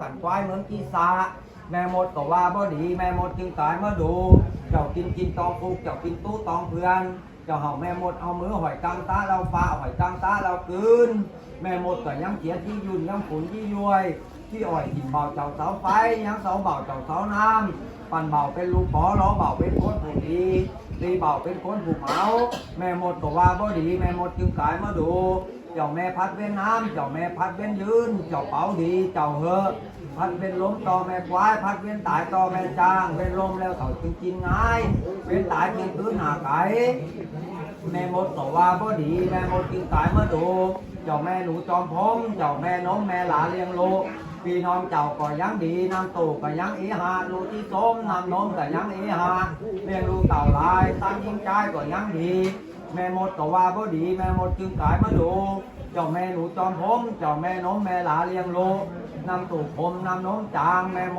สันควายเหมือนกีสาแม่มดก็ว่าบ่ดี แม่มดจึงตายมาดู เจ้ากินกินตองคุกเจ้ากินตู้ตองเพื่อน เจ้าเห่าแม่มดเอามือหอยกลางตาเราฟ้าหอยกลางตาเราคืน แม่มดก็ยังเขียที่ยุ่นยังขุนที่ย้วย ที่อ่อยกินเบาเจ้าเสาไฟยังเสาเบาเจ้าเสาน้ำปั่นเบาเป็นลูกปอล้อเบาเป็นคนผู้ดีตีเบาเป็นคนผู้เมาแม่มดก็ว่าบ่ดี แม่หมดจึงกลายมาดู เจ้าแม่พัดเว้นน้ำเจ้าแม่พัดเว้นยืน เจ้าเป๋าดี เจ้าเหอะพัดเว้นล้มต่อแม่ควายพัดเว้นตายต่อแม่จ้างเว้นลมแล้วเขาจึงกินง่ายเว้นตายจึงตื้นหาไก่แม่มดก็ว่าบ่ดี แม่มดจึงตายมาดู เจ้าแม่หนูจอมพรหมเจ้าแม่น้องแม่หลาเลี้ยงลูก พี่น้องเจ้าก็ยังดีน้ำตูก็ยังเอหาลูกที่ส้มน้ำนมก็ยังเอหาเลี้ยงลูกเต่าลายตั้งยิงใจก็ยังดี แม่หมดก็ว่าบ่ดีแม่หมดจึงตายมาดูเจ้าแม่หนูจอมผมเจ้าแม่น้องแม่หลาเลี้ยงลูกน้ำตูผมน้ำนมจางแม่มด